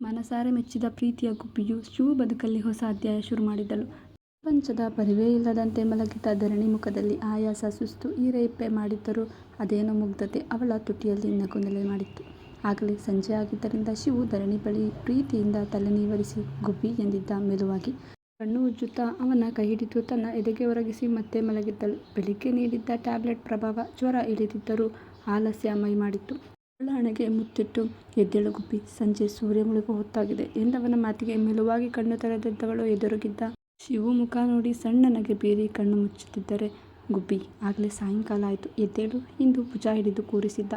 ಮನಸಾರೆ ಮೆಚ್ಚಿದ ಪ್ರೀತಿಯ ಗುಬ್ಬಿಯು ಶಿವು ಬದುಕಲ್ಲಿ ಹೊಸ ಅಧ್ಯಾಯ ಶುರು ಮಾಡಿದ್ದಳು ಪ್ರಪಂಚದ ಪರಿವೇ ಇಲ್ಲದಂತೆ ಮಲಗಿದ್ದ ಧರಣಿ ಮುಖದಲ್ಲಿ ಆಯಾಸ ಸುಸ್ತು ಈರೆಯಪ್ಪೆ ಮಾಡಿದ್ದರೂ ಅದೇನೋ ಮುಗ್ಧತೆ ಅವಳ ತುಟಿಯಲ್ಲಿ ನಗು ನೆಲೆ ಮಾಡಿತ್ತು. ಆಗಲೇ ಸಂಜೆ ಆಗಿದ್ದರಿಂದ ಶಿವು ಧರಣಿ ಬಳಿ ಪ್ರೀತಿಯಿಂದ ತಲೆ ನೀವರಿಸಿ ಗುಬ್ಬಿ ಎಂದಿದ್ದ ಮೆಲುವಾಗಿ. ಕಣ್ಣು ಉಜ್ಜುತ್ತಾ ಅವನ ಕೈಹಿಡಿದು ತನ್ನ ಎದೆಗೆ ಒರಗಿಸಿ ಮತ್ತೆ ಮಲಗಿದ್ದಳು. ಬೆಳಿಗ್ಗೆ ನೀಡಿದ್ದ ಟ್ಯಾಬ್ಲೆಟ್ ಪ್ರಭಾವ ಜ್ವರ ಇಳಿದಿದ್ದರೂ ಆಲಸ್ಯ ಮೈಮಾಡಿತ್ತು. ಅವಳ ಹಣೆಗೆ ಮುತ್ತಿಟ್ಟು ಎದ್ದೇಳು ಗುಬ್ಬಿ ಸಂಜೆ ಸೂರ್ಯ ಮುಳುಗು ಹೊತ್ತಾಗಿದೆ ಎಂದವನ ಮಾತಿಗೆ ಮೆಲುವಾಗಿ ಕಣ್ಣು ತೆರೆದಿದ್ದವಳು ಎದುರುಗಿದ್ದ ಶಿವು ಮುಖ ನೋಡಿ ಸಣ್ಣನಗೆ ಬೀರಿ ಕಣ್ಣು ಮುಚ್ಚುತ್ತಿದ್ದರೆ ಗುಬ್ಬಿ. ಆಗಲೇ ಸಾಯಂಕಾಲ ಆಯಿತು. ಎದ್ದೇಳು ಇಂದು ಭುಜ ಹಿಡಿದು ಕೂರಿಸಿದ್ದ.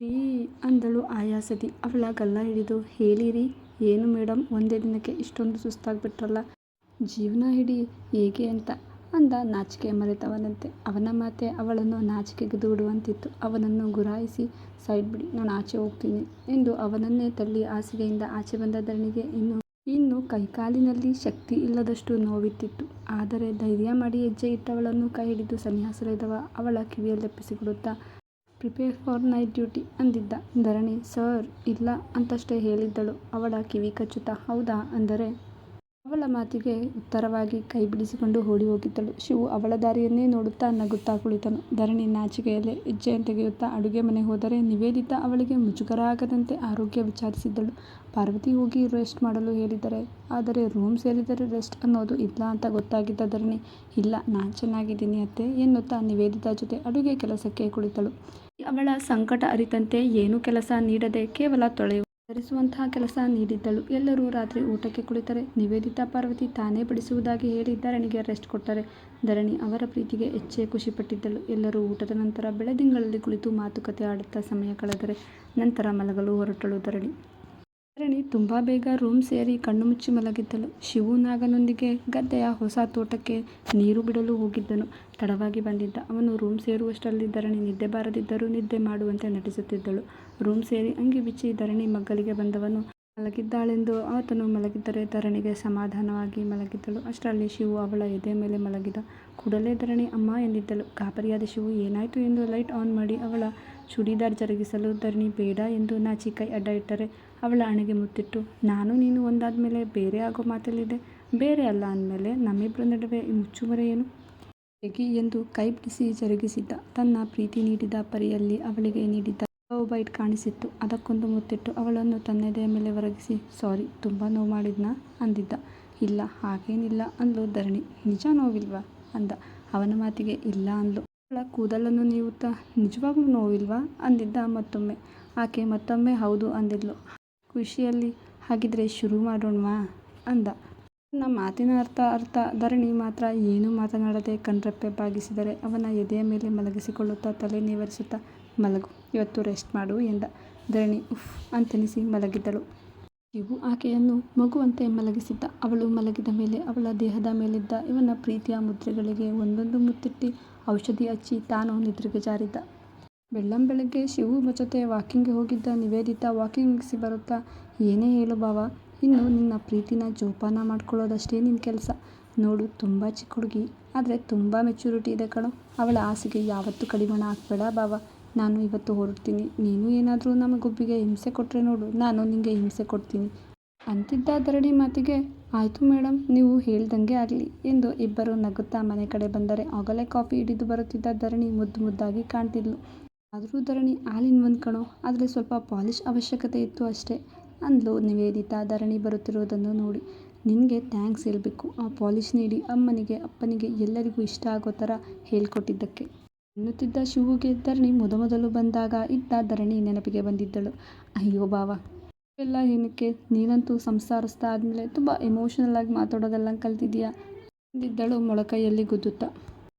ಈ ಅಂದಳು ಆಯಾಸದಿ. ಅವಳ ಗಲ್ಲ ಹಿಡಿದು, ಹೇಳಿರಿ. ಏನು ಮೇಡಮ್ ಒಂದೇ ದಿನಕ್ಕೆ ಇಷ್ಟೊಂದು ಸುಸ್ತಾಗ್ಬಿಟ್ರಲ್ಲ. ಜೀವನ ಹಿಡಿ ಹೇಗೆ ಅಂತ. ಅಂದ ನಾಚಿಕೆ ಮರೆತವನಂತೆ. ಅವನ ಮಾತೇ ಅವಳನ್ನು ನಾಚಿಕೆಗೆ ದೂಡುವಂತಿತ್ತು. ಅವನನ್ನು ಗುರಾಯಿಸಿ, ಸೈಡ್ ಬಿಡಿ, ನಾನು ಆಚೆ ಹೋಗ್ತೀನಿ ಎಂದು ಅವನನ್ನೇ ತಳ್ಳಿ ಹಾಸಿಗೆಯಿಂದ ಆಚೆ ಬಂದ ಧರಣಿಗೆ ಇನ್ನು ಇನ್ನು ಕೈಕಾಲಿನಲ್ಲಿ ಶಕ್ತಿ ಇಲ್ಲದಷ್ಟು ನೋವಿತ್ತಿತ್ತು. ಆದರೆ ಧೈರ್ಯ ಮಾಡಿ ಹೆಜ್ಜೆ ಇಟ್ಟವಳನ್ನು ಕೈ ಹಿಡಿದು ಸನ್ಯಾಸರೆದವ ಅವಳ ಕಿವಿಯಲ್ಲೆಪ್ಪಿಸಿಕೊಡುತ್ತಾ ಪ್ರಿಪೇರ್ ಫಾರ್ ನೈಟ್ ಡ್ಯೂಟಿ ಅಂದಿದ್ದ. ಧರಣಿ ಸರ್, ಇಲ್ಲ ಅಂತಷ್ಟೇ ಹೇಳಿದ್ದಳು ಅವಳ ಕಿವಿ ಕಚ್ಚುತ್ತಾ, ಹೌದಾ ಅಂದರೆ. ಅವಳ ಮಾತಿಗೆ ಉತ್ತರವಾಗಿ ಕೈ ಬಿಡಿಸಿಕೊಂಡು ಓಡಿ ಹೋಗಿದ್ದಳು. ಶಿವು ಅವಳ ದಾರಿಯನ್ನೇ ನೋಡುತ್ತಾ ನಗುತ್ತಾ ಕುಳಿತನು. ಧರಣಿ ನಾಚಿಕೆಯಲ್ಲೇ ಹೆಜ್ಜೆಯನ್ನು ತೆಗೆಯುತ್ತಾ ಅಡುಗೆ ಮನೆ ಹೋದರೆ ನಿವೇದಿತಾ ಅವಳಿಗೆ ಮುಜುಗರ ಆಗದಂತೆ ಆರೋಗ್ಯ ವಿಚಾರಿಸಿದ್ದಳು. ಪಾರ್ವತಿ ಹೋಗಿ ರೆಸ್ಟ್ ಮಾಡಲು ಹೇಳಿದರೆ, ಆದರೆ ರೂಮ್ ಸೇರಿದರೆ ರೆಸ್ಟ್ ಅನ್ನೋದು ಇಲ್ಲ ಅಂತ ಗೊತ್ತಾಗಿದ್ದ ಧರಣಿ, ಇಲ್ಲ, ನಾನ್ ಚೆನ್ನಾಗಿದ್ದೀನಿ ಅತ್ತೆ ಎನ್ನುತ್ತಾ ನಿವೇದಿತಾ ಜೊತೆ ಅಡುಗೆ ಕೆಲಸಕ್ಕೆ ಕುಳಿತಳು. ಅವಳ ಸಂಕಟ ಅರಿತಂತೆ ಏನೂ ಕೆಲಸ ನೀಡದೆ ಕೇವಲ ತೊಳೆಯುವ ಒರೆಸುವಂತಹ ಕೆಲಸ ನೀಡಿದ್ದಳು. ಎಲ್ಲರೂ ರಾತ್ರಿ ಊಟಕ್ಕೆ ಕುಳಿತರೆ ನಿವೇದಿತಾ ಪಾರ್ವತಿ ತಾನೇ ಬಡಿಸುವುದಾಗಿ ಹೇಳಿ ಧರಣಿಗೆ ರೆಸ್ಟ್ ಕೊಟ್ಟರೆ ಧರಣಿ ಅವರ ಪ್ರೀತಿಗೆ ಹೆಚ್ಚೇ ಖುಷಿಪಟ್ಟಿದ್ದಳು. ಎಲ್ಲರೂ ಊಟದ ನಂತರ ಬೆಳದಿಂಗಳಲ್ಲಿ ಕುಳಿತು ಮಾತುಕತೆ ಆಡುತ್ತಾ ಸಮಯ ಕಳೆದರೆ ನಂತರ ಮಲಗಲು ಹೊರಟಳು ಧರಣಿ. ಧರಣಿ ತುಂಬಾ ಬೇಗ ರೂಮ್ ಸೇರಿ ಕಣ್ಣು ಮುಚ್ಚಿ ಮಲಗಿದ್ದಳು. ಶಿವು ನಾಗನೊಂದಿಗೆ ಗದ್ದೆಯ ಹೊಸ ತೋಟಕ್ಕೆ ನೀರು ಬಿಡಲು ಹೋಗಿದ್ದನು. ತಡವಾಗಿ ಬಂದಿದ್ದ. ಅವನು ರೂಮ್ ಸೇರುವಷ್ಟರಲ್ಲಿ ಧರಣಿ ನಿದ್ದೆ ಬಾರದಿದ್ದರೂ ನಿದ್ದೆ ಮಾಡುವಂತೆ ನಟಿಸುತ್ತಿದ್ದಳು. ರೂಮ್ ಸೇರಿ ಅಂಗಿ ಬಿಚ್ಚಿ ಧರಣಿ ಮಗ್ಗಲಿಗೆ ಬಂದವನು ಮಲಗಿದ್ದಾಳೆಂದು ಆತನು ಮಲಗಿದ್ದರೆ ಧರಣಿಗೆ ಸಮಾಧಾನವಾಗಿ ಮಲಗಿದ್ದಳು. ಅಷ್ಟರಲ್ಲಿ ಶಿವು ಅವಳ ಎದೆ ಮೇಲೆ ಮಲಗಿದ ಕೂಡಲೇ ಧರಣಿ ಅಮ್ಮ ಎಂದಿದ್ದಳು. ಗಾಬರಿಯಾದ ಶಿವು, ಏನಾಯಿತು ಎಂದು ಲೈಟ್ ಆನ್ ಮಾಡಿ ಅವಳ ಚೂಡಿದಾರ್ ಜರುಗಿಸಲು ಧರಣಿ ಬೇಡ ಎಂದು ನಾಚಿಕೈ ಅಡ್ಡ ಇಟ್ಟರೆ ಅವಳ ಹಣೆಗೆ ಮುತ್ತಿಟ್ಟು, ನಾನು ನೀನು ಒಂದಾದ್ಮೇಲೆ ಬೇರೆ ಆಗೋ ಮಾತಲ್ಲಿದೆ ಬೇರೆ ಅಲ್ಲ ಅಂದಮೇಲೆ ನಮ್ಮಿಬ್ಬರ ನಡುವೆ ಈ ಮುಚ್ಚುಮರೆ ಏನು. ಎಂದು ಕೈ ಬಿಡಿಸಿ ಜರುಗಿಸಿದ್ದ. ತನ್ನ ಪ್ರೀತಿ ನೀಡಿದ ಪರಿಯಲ್ಲಿ ಅವಳಿಗೆ ನೀಡಿದ್ದ ಬೈಟ್ ಕಾಣಿಸಿತ್ತು. ಅದಕ್ಕೊಂದು ಮುತ್ತಿಟ್ಟು ಅವಳನ್ನು ತನ್ನೆದೆಯ ಮೇಲೆ ಒರಗಿಸಿ, ಸಾರಿ, ತುಂಬ ನೋವು ಮಾಡಿದ್ನಾ ಅಂದಿದ್ದ. ಇಲ್ಲ, ಹಾಗೇನಿಲ್ಲ ಅಂದ್ಲು ಧರಣಿ. ನಿಜ ನೋವಿಲ್ವಾ ಅಂದ. ಅವನ ಮಾತಿಗೆ ಇಲ್ಲ ಅಂದ್ಲು. ಕೂದಲನ್ನು ನೀವುತ್ತಾ ನಿಜವಾಗ್ಲೂ ನೋವಿಲ್ವಾ ಅಂದಿದ್ದ ಮತ್ತೊಮ್ಮೆ. ಆಕೆ ಮತ್ತೊಮ್ಮೆ ಹೌದು ಅಂದಿದ್ಲು ಖುಷಿಯಲ್ಲಿ, ಹಾಗಿದ್ರೆ ಶುರು ಮಾಡೋಣವಾ ಅಂದ. ಅವನ ಮಾತಿನ ಅರ್ಥ ಅರ್ಥ ಧರಣಿ ಮಾತ್ರ ಏನೂ ಮಾತನಾಡದೆ ಕಣ್ರಪ್ಪೆ ಬಾಗಿಸಿದರೆ ಅವನ ಎದೆಯ ಮೇಲೆ ಮಲಗಿಸಿಕೊಳ್ಳುತ್ತಾ ತಲೆ ನೇವರಿಸುತ್ತಾ ಮಲಗು, ಇವತ್ತು ರೆಸ್ಟ್ ಮಾಡು ಎಂದ. ಧರಣಿ ಉಫ್, ಅಂತೆನಿಸಿ ಮಲಗಿದಳು. ಇವು ಆಕೆಯನ್ನು ಮಗುವಂತೆ ಮಲಗಿಸಿದ್ದ. ಅವಳು ಮಲಗಿದ ಮೇಲೆ ಅವಳ ದೇಹದ ಮೇಲಿದ್ದ ಇವನ ಪ್ರೀತಿಯ ಮುದ್ರೆಗಳಿಗೆ ಒಂದೊಂದು ಮುತ್ತಿಟ್ಟು ಔಷಧಿ ಹಚ್ಚಿ ತಾನು ನಿದ್ರೆಗೆ ಜಾರಿದ್ದ. ಬೆಳ್ಳಂಬೆಳಗ್ಗೆ ಶಿವು ಜೊತೆ ವಾಕಿಂಗ್ಗೆ ಹೋಗಿದ್ದ ನಿವೇದಿತ ವಾಕಿಂಗ್ ಮುಗಿಸಿ ಬರುತ್ತಾ? ಏನೇ ಹೇಳು ಬಾವ ಇನ್ನು ನಿನ್ನ ಪ್ರೀತಿನ ಜೋಪಾನ ಮಾಡ್ಕೊಳ್ಳೋದಷ್ಟೇ ನಿನ್ನ ಕೆಲಸ. ನೋಡು, ತುಂಬ ಚಿಕ್ಕ ಹುಡುಗಿ, ಆದರೆ ತುಂಬ ಮೆಚುರಿಟಿ ಇದೆ ಕಣೋ. ಅವಳ ಆಸೆಗೆ ಯಾವತ್ತೂ ಕಡಿವಾಣ ಹಾಕ್ಬೇಡ ಬಾವ ನಾನು ಇವತ್ತು ಹೊರಡ್ತೀನಿ. ನೀನು ಏನಾದರೂ ನಮ್ಮ ಗುಬ್ಬಿಗೆ ಹಿಂಸೆ ಕೊಟ್ಟರೆ ನೋಡು, ನಾನು ನಿನಗೆ ಹಿಂಸೆ ಕೊಡ್ತೀನಿ. ಅಂತಿದ್ದ ಧರಣಿ ಮಾತಿಗೆ ಆಯ್ತು ಮೇಡಮ್ ನೀವು ಹೇಳ್ದಂಗೆ ಆಗಲಿ ಎಂದು ಇಬ್ಬರು ನಗುತ್ತಾ ಮನೆ ಕಡೆ ಬಂದರೆ ಆಗಲೇ ಕಾಫಿ ಹಿಡಿದು ಬರುತ್ತಿದ್ದ ಧರಣಿ ಮುದ್ದು ಮುದ್ದಾಗಿ ಕಾಣ್ತಿದ್ಲು. ಆದರೂ ಧರಣಿ ಹಾಲಿನ ಒಂದು ಕಣು, ಆದ್ರೆ ಸ್ವಲ್ಪ ಪಾಲಿಶ್ ಅವಶ್ಯಕತೆ ಇತ್ತು ಅಷ್ಟೇ ಅಂದ್ಲು ನಿವೇದಿತಾ ಧರಣಿ ಬರುತ್ತಿರುವುದನ್ನು ನೋಡಿ. ನಿನಗೆ ಥ್ಯಾಂಕ್ಸ್ ಹೇಳಬೇಕು, ಆ ಪಾಲಿಶ್ ನೀಡಿ ಅಮ್ಮನಿಗೆ, ಅಪ್ಪನಿಗೆ ಎಲ್ಲರಿಗೂ ಇಷ್ಟ ಆಗೋ ಥರ ಹೇಳ್ಕೊಟ್ಟಿದ್ದಕ್ಕೆ ಎನ್ನುತ್ತಿದ್ದ ಶಿವುಗೆ ಧರಣಿ ಮೊದಮೊದಲು ಬಂದಾಗ ಇದ್ದ ಧರಣಿ ನೆನಪಿಗೆ ಬಂದಿದ್ದಳು. ಅಯ್ಯೋ ಬಾವ ಇವೆಲ್ಲ ಏನಕ್ಕೆ ನೀನಂತೂ ಸಂಸಾರಿಸ್ತಾ ಆದಮೇಲೆ ತುಂಬಾ ಎಮೋಷನಲ್ ಆಗಿ ಮಾತಾಡೋದೆಲ್ಲ ಕಲ್ತಿದ್ದೀಯಾ ಅಂದಿದ್ದಳು ಮೊಳಕೈಯಲ್ಲಿ ಗುದ್ದುತ್ತಾ.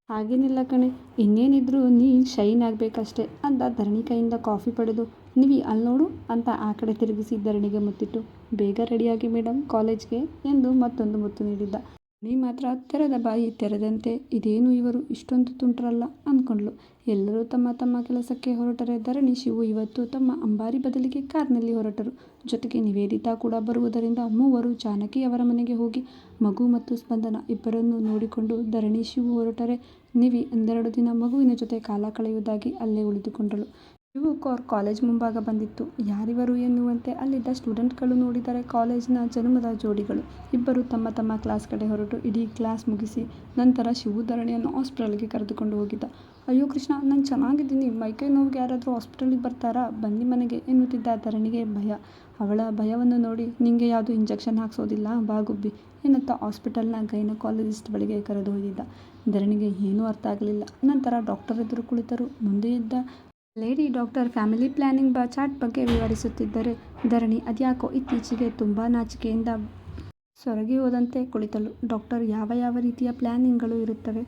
ಹಾಗೇನಿಲ್ಲ ಕಣೆ, ಇನ್ನೇನಿದ್ರು ನೀನ್ ಶೈನ್ ಆಗ್ಬೇಕಷ್ಟೇ ಅಂತ ಧರಣಿ ಕೈಯಿಂದ ಕಾಫಿ ಪಡೆದು ನಿವಿ ಅಲ್ಲಿ ನೋಡು ಅಂತ ಆ ಕಡೆ ತಿರುಗಿಸಿ ಧರಣಿಗೆ ಮುತ್ತಿಟ್ಟು ಬೇಗ ರೆಡಿಯಾಗಿ ಮೇಡಮ್ ಕಾಲೇಜ್ಗೆ ಎಂದು ಮತ್ತೊಂದು ಮುತ್ತು ನೀಡಿದ್ದ. ಧರಣಿ ಮಾತ್ರ ತೆರೆದ ಬಾಯಿ ತೆರೆದಂತೆ ಇದೇನು ಇವರು ಇಷ್ಟೊಂದು ತುಂಟ್ರಲ್ಲ ಅಂದ್ಕೊಂಡ್ಲು ಎಲ್ಲರೂ ತಮ್ಮ ತಮ್ಮ ಕೆಲಸಕ್ಕೆ ಹೊರಟರೆ ಧರಣಿ ಶಿವು ಇವತ್ತು ತಮ್ಮ ಅಂಬಾರಿ ಬದಲಿಗೆ ಕಾರ್ನಲ್ಲಿ ಹೊರಟರು. ಜೊತೆಗೆ ನಿವೇದಿತಾ ಕೂಡ ಬರುವುದರಿಂದ ಮೂವರು ಜಾನಕಿ ಅವರ ಮನೆಗೆ ಹೋಗಿ ಮಗು ಮತ್ತು ಸ್ಪಂದನ ಇಬ್ಬರನ್ನು ನೋಡಿಕೊಂಡು ಧರಣಿ ಶಿವು ಹೊರಟರೆ ನಿವಿ ಒಂದೆರಡು ದಿನ ಮಗುವಿನ ಜೊತೆ ಕಾಲ ಕಳೆಯುವುದಾಗಿ ಅಲ್ಲೇ ಉಳಿದುಕೊಂಡಳು. ಇವು ಕಾರ್ ಕಾಲೇಜ್ ಮುಂಭಾಗ ಬಂದಿತ್ತು. ಯಾರಿವರು ಎನ್ನುವಂತೆ ಅಲ್ಲಿದ್ದ ಸ್ಟೂಡೆಂಟ್ಗಳು ನೋಡಿದರೆ ಕಾಲೇಜಿನ ಜನ್ಮದ ಜೋಡಿಗಳು. ಇಬ್ಬರು ತಮ್ಮ ತಮ್ಮ ಕ್ಲಾಸ್ ಕಡೆ ಹೊರಟು ಇಡೀ ಕ್ಲಾಸ್ ಮುಗಿಸಿ ನಂತರ ಶಿವು ಧರಣಿಯನ್ನು ಹಾಸ್ಪಿಟಲ್ಗೆ ಕರೆದುಕೊಂಡು ಹೋಗಿದ್ದ. ಅಯ್ಯೋ ಕೃಷ್ಣ, ನಾನು ಚೆನ್ನಾಗಿದ್ದೀನಿ. ಮೈಕೈ ನೋವಿಗೆ ಯಾರಾದರೂ ಹಾಸ್ಪಿಟಲ್ಗೆ ಬರ್ತಾರಾ? ಬನ್ನಿ ಮನೆಗೆ, ಎನ್ನುತ್ತಿದ್ದ ಧರಣಿಗೆ ಭಯ. ಅವಳ ಭಯವನ್ನು ನೋಡಿ, ನಿಂಗೆ ಯಾವುದು ಇಂಜೆಕ್ಷನ್ ಹಾಕ್ಸೋದಿಲ್ಲ ಬಾ ಗುಬ್ಬಿ ಹಾಸ್ಪಿಟಲ್ನ ಗೈನಕಾಲಜಿಸ್ಟ್ ಬಳಿಗೆ ಕರೆದೊಯ್ದಿದ್ದ. ಧರಣಿಗೆ ಏನೂ ಅರ್ಥ ಆಗಲಿಲ್ಲ. ನಂತರ ಡಾಕ್ಟರ್ ಎದುರು ಕುಳಿತರು. ಮುಂದೆ ಇದ್ದ lady doctor family planning chart ಬಗ್ಗೆ ವಿವರಿಸುತ್ತಿದ್ದರೆ, ಧರಣಿ ಅದ್ಯಾಕೋ ಇತ್ತೀಚೆಗೆ ತುಂಬ ನಾಚಿಕೆಯಿಂದ ಸೊರಗಿ ಹೋದಂತೆ ಕುಳಿತಳು. ಡಾಕ್ಟರ್, ಯಾವ ಯಾವ ರೀತಿಯ ಪ್ಲಾನಿಂಗ್ಗಳು ಇರುತ್ತವೆ?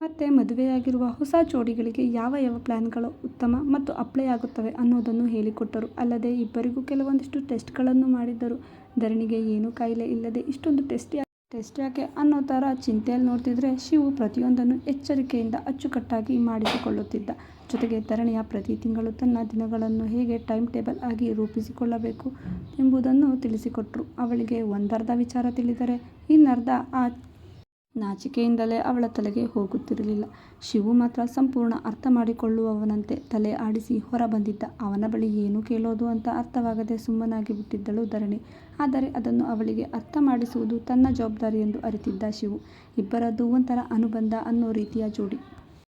ಮತ್ತೆ ಮದುವೆಯಾಗಿರುವ ಹೊಸ ಜೋಡಿಗಳಿಗೆ ಯಾವ ಯಾವ ಪ್ಲ್ಯಾನ್ಗಳು ಉತ್ತಮ ಮತ್ತು ಅಪ್ಲೈ ಆಗುತ್ತವೆ ಅನ್ನೋದನ್ನು ಹೇಳಿಕೊಟ್ಟರು. ಅಲ್ಲದೆ ಇಬ್ಬರಿಗೂ ಕೆಲವೊಂದಿಷ್ಟು ಟೆಸ್ಟ್ಗಳನ್ನು ಮಾಡಿದ್ದರು. ಧರಣಿಗೆ ಏನೂ ಕಾಯಿಲೆ ಇಲ್ಲದೆ ಇಷ್ಟೊಂದು ಟೆಸ್ಟ್ ಟೆಸ್ಟ್ ಯಾಕೆ ಅನ್ನೋ ಥರ ಚಿಂತೆಯಲ್ಲಿ ನೋಡ್ತಿದ್ರೆ ಶಿವು ಪ್ರತಿಯೊಂದನ್ನು ಎಚ್ಚರಿಕೆಯಿಂದ ಅಚ್ಚುಕಟ್ಟಾಗಿ ಮಾಡಿಸಿಕೊಳ್ಳುತ್ತಿದ್ದ. ಜೊತೆಗೆ ಧರಣಿಯ ಪ್ರತಿ ತಿಂಗಳು ತನ್ನ ದಿನಗಳನ್ನು ಹೇಗೆ ಟೈಮ್ ಟೇಬಲ್ ಆಗಿ ರೂಪಿಸಿಕೊಳ್ಳಬೇಕು ಎಂಬುದನ್ನು ತಿಳಿಸಿಕೊಟ್ರು. ಅವಳಿಗೆ ಒಂದರ್ಧ ವಿಚಾರ ತಿಳಿದರೆ ಇನ್ನರ್ಧ ಆ ನಾಚಿಕೆಯಿಂದಲೇ ಅವಳ ತಲೆಗೆ ಹೋಗುತ್ತಿರಲಿಲ್ಲ. ಶಿವು ಮಾತ್ರ ಸಂಪೂರ್ಣ ಅರ್ಥ ಮಾಡಿಕೊಳ್ಳುವವನಂತೆ ತಲೆ ಆಡಿಸಿ ಹೊರ ಬಂದಿದ್ದ. ಅವನ ಬಳಿ ಏನು ಕೇಳೋದು ಅಂತ ಅರ್ಥವಾಗದೆ ಸುಮ್ಮನಾಗಿ ಬಿಟ್ಟಿದ್ದಳು ಧರಣಿ. ಆದರೆ ಅದನ್ನು ಅವಳಿಗೆ ಅರ್ಥ ಮಾಡಿಸುವುದು ತನ್ನ ಜವಾಬ್ದಾರಿ ಎಂದು ಅರಿತಿದ್ದ ಶಿವು. ಇಬ್ಬರದ್ದು ಒಂಥರ ಅನುಬಂಧ ಅನ್ನೋ ರೀತಿಯ ಜೋಡಿ.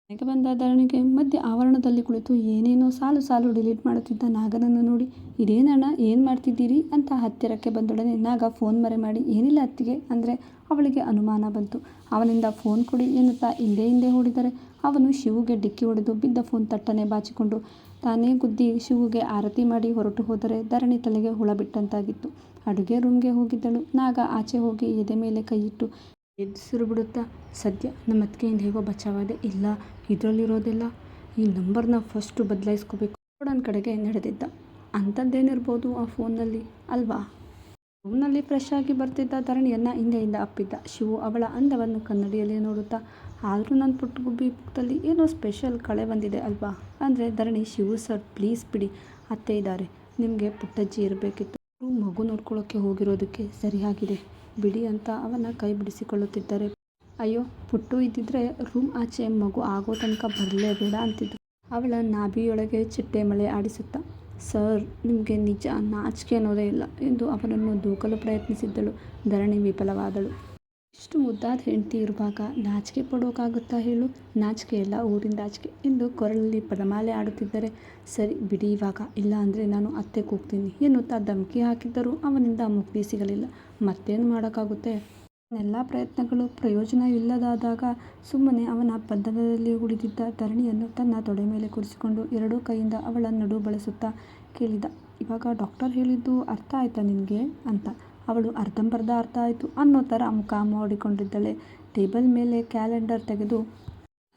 ಮನೆಗೆ ಬಂದ ಧರಣಿಗೆ ಮಧ್ಯೆ ಆವರಣದಲ್ಲಿ ಕುಳಿತು ಏನೇನೋ ಸಾಲು ಸಾಲು ಡಿಲೀಟ್ ಮಾಡುತ್ತಿದ್ದ ನಾಗನನ್ನು ನೋಡಿ ಇದೇನಣ್ಣ ಏನು ಮಾಡ್ತಿದ್ದೀರಿ ಅಂತ ಹತ್ತಿರಕ್ಕೆ ಬಂದೊಡನೆ ನಾಗ ಫೋನ್ ಮರೆ ಮಾಡಿ, ಏನಿಲ್ಲ ಅತ್ತಿಗೆ ಅಂದರೆ ಅವಳಿಗೆ ಅನುಮಾನ ಬಂತು. ಅವನಿಂದ ಫೋನ್ ಕೊಡಿ ಎನ್ನುತ್ತಾ ಹಿಂದೆ ಹಿಂದೆ ಓಡಿದರೆ, ಅವನು ಶಿವುಗೆ ಡಿಕ್ಕಿ ಹೊಡೆದು ಬಿದ್ದ ಫೋನ್ ತಟ್ಟನೆ ಬಾಚಿಕೊಂಡು ತಾನೇ ಗುದ್ದಿ ಶಿವುಗೆ ಆರತಿ ಮಾಡಿ ಹೊರಟು ಹೋದರೆ ಧರಣಿ ತಲೆಗೆ ಹುಳ ಬಿಟ್ಟಂತಾಗಿತ್ತು. ಅಡುಗೆ ರೂಮ್ಗೆ ಹೋಗಿದ್ದಳು. ನಾಗ ಆಚೆ ಹೋಗಿ ಎದೆ ಮೇಲೆ ಕೈಯಿಟ್ಟು ಎದುರು ಬಿಡುತ್ತಾ? ಸದ್ಯ ನಮ್ಮತ್ಗೆಯಿಂದ ಹೇಗೋ ಬಚಾವಾದೆ. ಇಲ್ಲ, ಇದರಲ್ಲಿರೋದೆಲ್ಲ ಈ ನಂಬರ್ನ ಫಸ್ಟು ಬದಲಾಯಿಸ್ಕೋಬೇಕು. ನೋಡೋಣ ಕಡೆಗೆ ನಡೆದಿದ್ದ. ಅಂಥದ್ದೇನಿರ್ಬೋದು ಆ ಫೋನ್ನಲ್ಲಿ, ಅಲ್ವಾ? ರೂಮ್ನಲ್ಲಿ ಫ್ರೆಶ್ ಆಗಿ ಬರ್ತಿದ್ದ ಧರಣಿಯನ್ನ ಹಿಂದೆಯಿಂದ ಅಪ್ಪಿದ್ದ. ಶಿವು ಅವಳ ಅಂದವನ್ನು ಕನ್ನಡಿಯಲ್ಲಿ ನೋಡುತ್ತಾ, ಆದರೂ ನನ್ನ ಪುಟ್ಟ ಗುಬ್ಬಿ ಪುಕ್ತಲ್ಲಿ ಏನೋ ಸ್ಪೆಷಲ್ ಕಳೆ ಬಂದಿದೆ, ಅಲ್ವಾ? ಅಂದರೆ ಧರಣಿ, ಶಿವು ಸರ್ ಪ್ಲೀಸ್ ಬಿಡಿ. ಅತ್ತೆ ಇದ್ದಾರೆ. ನಿಮಗೆ ಪುಟ್ಟಜ್ಜಿ ಇರಬೇಕಿತ್ತು. ಮಗು ನೋಡ್ಕೊಳ್ಳೋಕ್ಕೆ ಹೋಗಿರೋದಕ್ಕೆ ಸರಿಯಾಗಿದೆ. ಬಿಡಿ ಅಂತ ಅವನ ಕೈ ಬಿಡಿಸಿಕೊಳ್ಳುತ್ತಿದ್ದರೆ ಅಯ್ಯೋ, ಪುಟ್ಟು ಇದ್ದಿದ್ರೆ ರೂಮ್ ಆಚೆ ಮಗು ಆಗೋ ತನಕ ಬರ್ಲೇಬೇಡ ಅಂತಿದ್ರು. ಅವಳ ನಾಭಿಯೊಳಗೆ ಚಿಟ್ಟೆ ಮಳೆ ಆಡಿಸುತ್ತಾ, ಸರ್, ನಿಮಗೆ ನಿಜ ನಾಚಿಕೆ ಅನ್ನೋದೇ ಇಲ್ಲ ಎಂದು ಅವನನ್ನು ದೂಕಲು ಪ್ರಯತ್ನಿಸಿದ್ದಳು. ಧರಣಿ ವಿಫಲವಾದಳು. ಇಷ್ಟು ಮುದ್ದಾದ ಹೆಂಡತಿ ಇರುವಾಗ ನಾಚಿಕೆ ಪಡೋಕ್ಕಾಗುತ್ತಾ ಹೇಳು? ನಾಚಿಕೆ ಎಲ್ಲ ಊರಿಂದ ಆಚಿಕೆ ಎಂದು ಕೊರಳಲ್ಲಿ ಪದಮಾಲೆ ಆಡುತ್ತಿದ್ದರೆ, ಸರಿ ಬಿಡಿ ಇವಾಗ ಇಲ್ಲ ಅಂದರೆ ನಾನು ಅತ್ತೆ ಕೂಗ್ತೀನಿ ಎನ್ನುತ್ತಾ ಧಮಕಿ ಹಾಕಿದ್ದರೂ ಅವನಿಂದ ಮುಕ್ತಿ ಸಿಗಲಿಲ್ಲ. ಮತ್ತೇನು ಮಾಡೋಕ್ಕಾಗುತ್ತೆ ಎಲ್ಲ ಪ್ರಯತ್ನಗಳು ಪ್ರಯೋಜನ ಇಲ್ಲದಾದಾಗ ಸುಮ್ಮನೆ ಅವನ ಬಂಧನದಲ್ಲಿ ಉಳಿದಿದ್ದ ಧರಣಿಯನ್ನು ತನ್ನ ತೊಡೆ ಮೇಲೆ ಕೂರಿಸಿಕೊಂಡು ಎರಡೂ ಕೈಯಿಂದ ಅವಳ ನಡು ಬಳಸುತ್ತಾ ಕೇಳಿದ, ಇವಾಗ ಡಾಕ್ಟರ್ ಹೇಳಿದ್ದು ಅರ್ಥ ಆಯ್ತಾ ನಿನಗೆ ಅಂತ. ಅವಳು ಅರ್ಧಂಬರ್ಧ ಅರ್ಥ ಆಯಿತು ಅನ್ನೋ ಥರ ಮುಖ ಮಾಡಿಕೊಂಡಿದ್ದಾಳೆ ಟೇಬಲ್ ಮೇಲೆ ಕ್ಯಾಲೆಂಡರ್ ತೆಗೆದು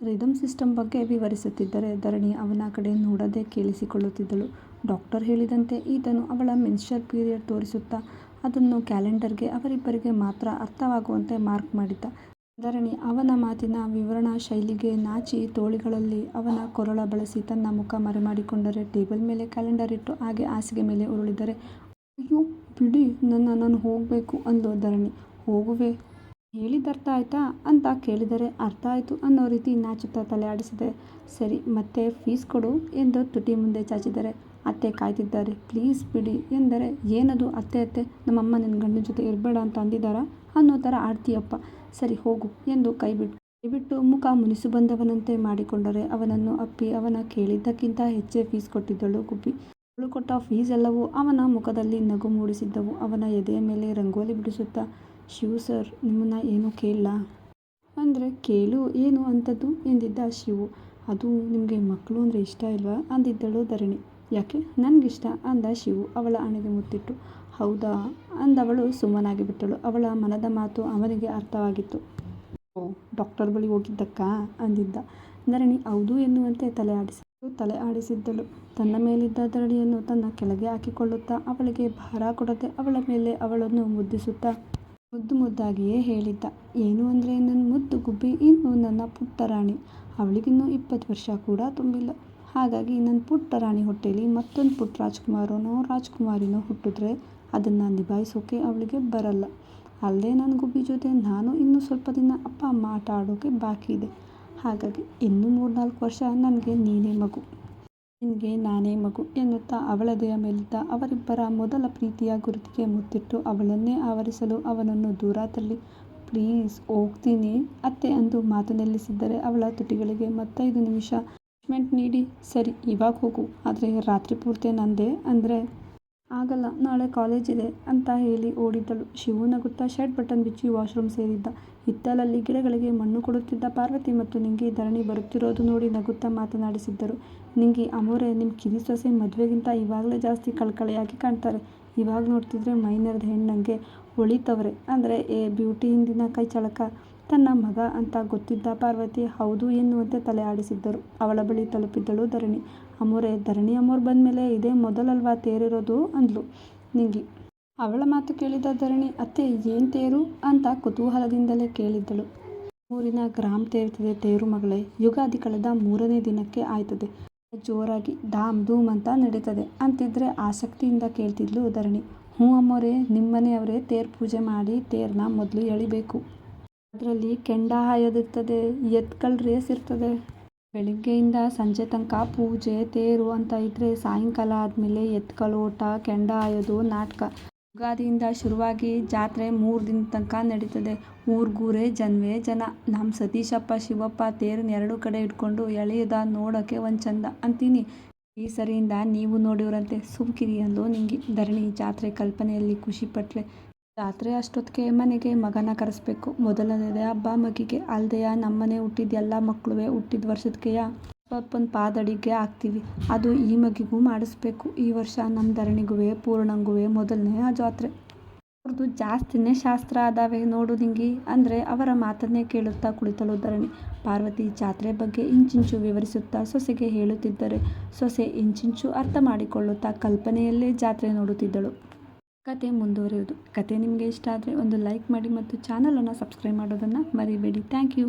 ರಿದಮ್ ಸಿಸ್ಟಮ್ ಬಗ್ಗೆ ವಿವರಿಸುತ್ತಿದ್ದರೆ ಧರಣಿ ಅವನ ಕಡೆ ನೋಡದೆ ಕೇಳಿಸಿಕೊಳ್ಳುತ್ತಿದ್ದಳು. ಡಾಕ್ಟರ್ ಹೇಳಿದಂತೆ ಈತನು ಅವಳ ಮೆನ್ಸ್ಟ್ರಲ್ ಪೀರಿಯಡ್ ತೋರಿಸುತ್ತಾ ಅದನ್ನು ಕ್ಯಾಲೆಂಡರ್ಗೆ ಅವರಿಬ್ಬರಿಗೆ ಮಾತ್ರ ಅರ್ಥವಾಗುವಂತೆ ಮಾರ್ಕ್ ಮಾಡಿದ್ದ. ಧರಣಿ ಅವನ ಮಾತಿನ ವಿವರಣಾ ಶೈಲಿಗೆ ನಾಚಿ ತೋಳಿಗಳಲ್ಲಿ ಅವನ ಕೊರಳ ಬಳಸಿ ತನ್ನ ಮುಖ ಮರೆಮಾಡಿಕೊಂಡರೆ ಟೇಬಲ್ ಮೇಲೆ ಕ್ಯಾಲೆಂಡರ್ ಇಟ್ಟು ಹಾಗೆ ಹಾಸಿಗೆ ಮೇಲೆ ಉರುಳಿದರೆ ಅಯ್ಯೋ, ಬಿಡಿ, ನನ್ನ ನಾನು ಹೋಗಬೇಕು ಅಂದು ಧರಣಿ. ಹೋಗುವೆ? ಹೇಳಿದ್ದರ್ಥ ಆಯಿತಾ ಅಂತ ಕೇಳಿದರೆ ಅರ್ಥ ಆಯಿತು ಅನ್ನೋ ರೀತಿ ನಾಚುತ್ತಾ ತಲೆ ಆಡಿಸಿದೆ. ಸರಿ, ಮತ್ತೆ ಫೀಸ್ ಕೊಡು ಎಂದು ತುಟಿ ಮುಂದೆ ಚಾಚಿದರೆ ಅತ್ತೆ ಕಾಯ್ತಿದ್ದಾರೆ ಪ್ಲೀಸ್ ಬಿಡಿ ಎಂದರೆ ಏನದು ಅತ್ತೆ ಅತ್ತೆ ನಮ್ಮಮ್ಮ ನಿನ್ನ ಗಂಡನ ಜೊತೆ ಇರಬೇಡ ಅಂತ ಅಂದಿದ್ದಾರಾ ಅನ್ನೋ ಥರ ಆಡ್ತೀಯಪ್ಪ ಸರಿ, ಹೋಗು ಎಂದು ಕೈಬಿಟ್ಟು ಕೈಬಿಟ್ಟು ಮುಖ ಮುನಿಸು ಬಂದವನಂತೆ ಮಾಡಿಕೊಂಡರೆ ಅವನನ್ನು ಅಪ್ಪಿ ಅವನ ಕೇಳಿದ್ದಕ್ಕಿಂತ ಹೆಚ್ಚೇ ಫೀಸ್ ಕೊಟ್ಟಿದ್ದಳು ಗುಬ್ಬಿ. ಅವಳು ಕೊಟ್ಟ ಫೀಸ್ ಎಲ್ಲವೂ ಅವನ ಮುಖದಲ್ಲಿ ನಗು ಮೂಡಿಸಿದ್ದವು. ಅವನ ಎದೆಯ ಮೇಲೆ ರಂಗೋಲಿ ಬಿಡಿಸುತ್ತಾ, ಶಿವು ಸರ್, ನಿಮ್ಮನ್ನ ಏನೂ ಕೇಳಲ್ಲ ಅಂದರೆ ಕೇಳು, ಏನು ಅಂಥದ್ದು ಎಂದಿದ್ದ ಶಿವು. ಅದು ನಿಮಗೆ ಮಕ್ಕಳು ಅಂದ್ರೆ ಇಷ್ಟ ಇಲ್ವಾ ಅಂದಿದ್ದಳು ಧರಣಿ. ಯಾಕೆ ನನಗಿಷ್ಟ ಅಂದ ಶಿವು ಅವಳ ಹಣೆಗೆ ಮುತ್ತಿಟ್ಟು. ಹೌದಾ ಅಂದವಳು ಸುಮ್ಮನಾಗಿಬಿಟ್ಟಳು. ಅವಳ ಮನದ ಮಾತು ಅವನಿಗೆ ಅರ್ಥವಾಗಿತ್ತು. ಓ, ಡಾಕ್ಟರ್ ಬಳಿ ಹೋಗಿದ್ದಕ್ಕ ಅಂದಿದ್ದ. ಧರಣಿ, ಹೌದು ಎನ್ನುವಂತೆ ತಲೆ ಆಡಿಸಿದಳು. ತಲೆ ಆಡಿಸಿದ್ದಳು. ತನ್ನ ಮೇಲಿದ್ದ ದರಡಿಯನ್ನು ತನ್ನ ಕೆಳಗೆ ಹಾಕಿಕೊಳ್ಳುತ್ತಾ ಅವಳಿಗೆ ಭಾರ ಕೊಡದೆ ಅವಳ ಮೇಲೆ ಅವಳನ್ನು ಮುದ್ದಿಸುತ್ತಾ ಮುದ್ದು ಮುದ್ದಾಗಿಯೇ ಹೇಳಿದ್ದ. ಏನು ಅಂದ್ರೆ ನನ್ನ ಮುದ್ದು ಗುಬ್ಬಿ, ಇನ್ನು ನನ್ನ ಪುಟ್ಟ ರಾಣಿ. ಅವಳಿಗಿನ್ನೂ ಇಪ್ಪತ್ತು ವರ್ಷ ಕೂಡ ತುಂಬಿಲ್ಲ. ಹಾಗಾಗಿ ನನ್ನ ಪುಟ್ಟ ರಾಣಿ ಹೊಟ್ಟೆಲಿ ಮತ್ತೊಂದು ಪುಟ್ಟ ರಾಜ್ಕುಮಾರನೋ, ರಾಜ್ಕುಮಾರಿನೋ ಹುಟ್ಟಿದ್ರೆ ಅದನ್ನ ನಿಭಾಯಿಸೋಕೆ ಅವಳಿಗೆ ಬರಲ್ಲ. ಅಲ್ದೇ ನನ್ನ ಗುಬ್ಬಿ ಜೊತೆ ನಾನು ಇನ್ನೂ ಸ್ವಲ್ಪ ದಿನ ಅಪ್ಪ ಅಮ್ಮ ಆಟ ಆಡೋಕೆ ಬಾಕಿ ಇದೆ. ಹಾಗಾಗಿ ಇನ್ನೂ ಮೂರ್ನಾಲ್ಕು ವರ್ಷ ನನಗೆ ನೀನೇ ಮಗು. ನಿನಗೆ ನಾನೇ ಮಗು ಎನ್ನುತ್ತಾ ದೇಹ ಮೇಲಿದ್ದ ಅವರಿಬ್ಬರ ಮೊದಲ ಪ್ರೀತಿಯ ಗುರುತಿಗೆ ಮುತ್ತಿಟ್ಟು ಅವಳನ್ನೇ ಆವರಿಸಲು ಅವನನ್ನು ದೂರ ತಳ್ಳಿ, ಪ್ಲೀಸ್ ಹೋಗ್ತೀನಿ ಅತ್ತೆ ಅಂದು ಮಾತು ನಿಲ್ಲಿಸಿದ್ದರೆ ಅವಳ ತುಟಿಗಳಿಗೆ ಮತ್ತೈದು ನಿಮಿಷ ಪನಿಷ್ಮೆಂಟ್ ನೀಡಿ, ಸರಿ, ಇವಾಗ ಹೋಗು. ಆದರೆ ರಾತ್ರಿ ಪೂರ್ತಿ ನಂದೇ. ಅಂದರೆ ಆಗಲ್ಲ, ನಾಳೆ ಕಾಲೇಜ್ ಇದೆ ಅಂತ ಹೇಳಿ ಓಡಿದ್ದಳು. ಶಿವು ನಗುತ್ತಾ ಶರ್ಟ್, ಬಟನ್ ಬಿಚ್ಚಿ ವಾಶ್ರೂಮ್ ಸೇರಿದ್ದ. ಹಿತ್ತಲಲ್ಲಿ ಗಿಡಗಳಿಗೆ ಮಣ್ಣು ಕೊಡುತ್ತಿದ್ದ ಪಾರ್ವತಿ ಮತ್ತು ನಿಂಗಿ ಧರಣಿ ಬರುತ್ತಿರೋದು ನೋಡಿ ನಗುತ್ತಾ ಮಾತನಾಡಿಸಿದ್ದರು. ನಿಂಗಿ ಅಮೋರೆ ನಿಮ್ಮ ಕಿರಿ ಸೊಸೆ ಮದುವೆಗಿಂತ ಇವಾಗಲೇ ಜಾಸ್ತಿ ಕಳ್ಕಳೆಯಾಗಿ ಕಾಣ್ತಾರೆ. ಇವಾಗ ನೋಡ್ತಿದ್ರೆ ಮೈನರ್ದ ಹೆಣ್ಣಂಗೆ ಹೊಳಿತವ್ರೆ ಅಂದರೆ, ಏ, ಬ್ಯೂಟಿ ಹಿಂದಿನ ಕೈ ಚಳಕ. ತನ್ನ ಮಗ ಅಂತ ಗೊತ್ತಿದ್ದ ಪಾರ್ವತಿ ಹೌದು ಎನ್ನುವಂತೆ ತಲೆ ಆಡಿಸಿದ್ದರು. ಅವಳ ಬಳಿ ತಲುಪಿದ್ದಳು ಧರಣಿ. ಅಮೋರೆ, ಧರಣಿ ಅಮೋರ್ ಬಂದಮೇಲೆ ಇದೇ ಮೊದಲಲ್ವಾ ತೇರಿರೋದು? ಅಂದ್ಲು ನಿಂಗಿ. ಅವಳ ಮಾತು ಕೇಳಿದ ಧರಣಿ, ಅತ್ತೆ, ಏನು ತೇರು? ಅಂತ ಕುತೂಹಲದಿಂದಲೇ ಕೇಳಿದ್ದಳು. ಊರಿನ ಗ್ರಾಮ ತೇರ್ತಿದೆ ತೇರು ಮಗಳೇ, ಯುಗಾದಿ ಕಳೆದ ಮೂರನೇ ದಿನಕ್ಕೆ ಆಯ್ತದೆ. ಜೋರಾಗಿ ಧಾಮ್ ಧೂಮ್ ಅಂತ ನಡೀತದೆ ಅಂತಿದ್ರೆ ಆಸಕ್ತಿಯಿಂದ ಕೇಳ್ತಿದ್ಲು ಧರಣಿ. ಹ್ಞೂ ಅಮ್ಮೋರೆ ನಿಮ್ಮನೆಯವರೇ ತೇರು ಪೂಜೆ ಮಾಡಿ ತೇರನ್ನ ಮೊದಲು ಎಳಿಬೇಕು. ಅದರಲ್ಲಿ ಕೆಂಡ ಹಾಯೋದಿರ್ತದೆ ಎತ್ಗಳ ರೇಸ್ ಇರ್ತದೆ. ಬೆಳಿಗ್ಗೆಯಿಂದ ಸಂಜೆ ತನಕ ಪೂಜೆ, ತೇರು ಅಂತ ಇದ್ದರೆ ಸಾಯಂಕಾಲ ಆದಮೇಲೆ ಎತ್ಗಳ ಓಟ, ಕೆಂಡ ಹಾಯೋದು ನಾಟಕ. ಯುಗಾದಿಯಿಂದ ಶುರುವಾಗಿ ಜಾತ್ರೆ ಮೂರು ದಿನ ತನಕ ನಡೀತದೆ. ಊರ್ಗೂರೇ ಜನವೇ ಜನ. ನಮ್ಮ ಸತೀಶಪ್ಪ, ಶಿವಪ್ಪ ತೇರನ್ನ ಎರಡು ಕಡೆ ಇಟ್ಕೊಂಡು ಎಳೆಯೋದ ನೋಡೋಕ್ಕೆ ಒಂದು ಚಂದ ಅಂತೀನಿ. ಈ ಸರಿಯಿಂದ ನೀವು ನೋಡಿವ್ರಂತೆ. ಸುಮ್ಕಿರಿ ಅಂದು ನಿಮಗೆ ಧರಣಿ ಜಾತ್ರೆ ಕಲ್ಪನೆಯಲ್ಲಿ ಖುಷಿಪಟ್ಲೆ ಜಾತ್ರೆ ಅಷ್ಟೊತ್ತಿಗೆ ಮನೆಗೆ ಮಗನ ಕರೆಸ್ಬೇಕು. ಮೊದಲನೇದೇ ಹಬ್ಬ ಮಗಿಗೆ ಅಲ್ದೆಯ? ನಮ್ಮನೆ ಹುಟ್ಟಿದ ಎಲ್ಲ ಮಕ್ಕಳುವೆ ಹುಟ್ಟಿದ ವರ್ಷದಕ್ಕೆಯ ಪಪ್ಪನ ಪಾದಡಿಗೆ ಹಾಕ್ತೀವಿ. ಅದು ಈ ಮಗಿಗೂ ಮಾಡಿಸ್ಬೇಕು. ಈ ವರ್ಷ ನಮ್ಮ ಧರಣಿಗುವೆ, ಪೂರ್ಣಂಗುವೆ ಮೊದಲನೇ ಆ ಜಾತ್ರೆ. ಅವ್ರದ್ದು ಜಾಸ್ತಿನೇ ಶಾಸ್ತ್ರ ಅದಾವೆ ನೋಡು ನಿಂಗಿ. ಅಂದರೆ ಅವರ ಮಾತನ್ನೇ ಕೇಳುತ್ತಾ ಕುಳಿತಳು ಧರಣಿ. ಪಾರ್ವತಿ ಜಾತ್ರೆ ಬಗ್ಗೆ ಇಂಚಿಂಚು ವಿವರಿಸುತ್ತಾ ಸೊಸೆಗೆ ಹೇಳುತ್ತಿದ್ದರೆ, ಸೊಸೆ ಇಂಚಿಂಚು ಅರ್ಥ ಮಾಡಿಕೊಳ್ಳುತ್ತಾ ಕಲ್ಪನೆಯಲ್ಲೇ ಜಾತ್ರೆ ನೋಡುತ್ತಿದ್ದಳು. ಕತೆ ಮುಂದುವರಿಯುವುದು. ಕತೆ ನಿಮಗೆ ಇಷ್ಟ ಆದರೆ ಒಂದು ಲೈಕ್ ಮಾಡಿ ಮತ್ತು ಚಾನಲನ್ನು ಸಬ್ಸ್ಕ್ರೈಬ್ ಮಾಡೋದನ್ನು ಮರಿಬೇಡಿ. Thank you